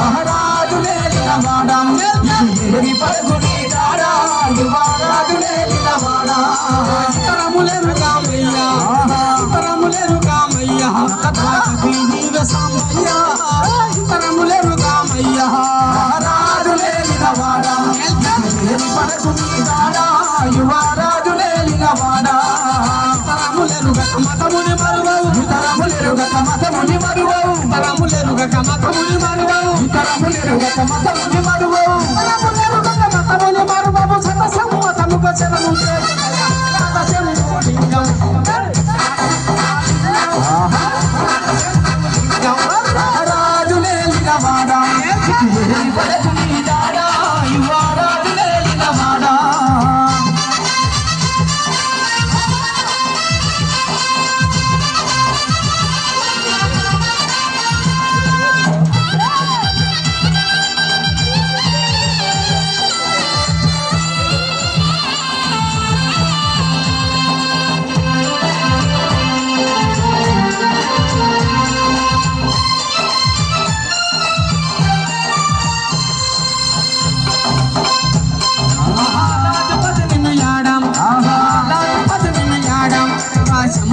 మహారాజులే మహారాజులే పడుకునే దారా యువరా యువరాజులే లింగవాడా తరములెరుగక మతముని మరువవు తరములెరుగక మతముని మరువవు తరములెరుగక మతముని మరువవు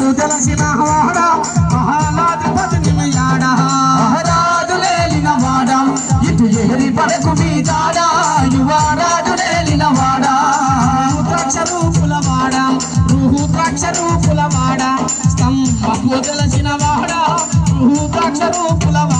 నువ్వు తెలిసిన వాడా మహానాధిపతిని యాడా మహారాజులేలిన వాడా. ఇటు ఎగిరి పరకు మీ తాడా రూపుల వాడా. స్తంభకు తెలిసిన వాడా. రూపుల వాడా.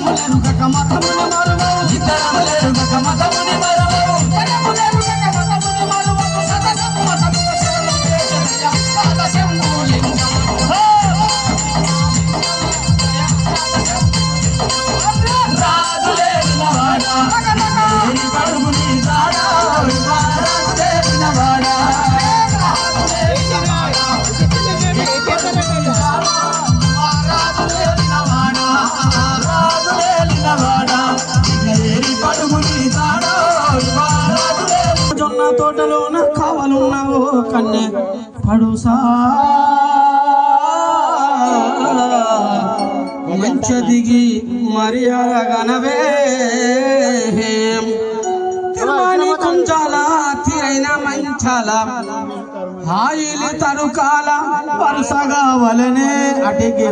mulher nunca camata, mulher కావాలో నాకు కావాలన్నావో కన్నె పడుసా మంచి దిగి మర్యాద గనవే తిరుమణి తిరైన మంచాల. తరుకాల వరుసగా వలనే అటికి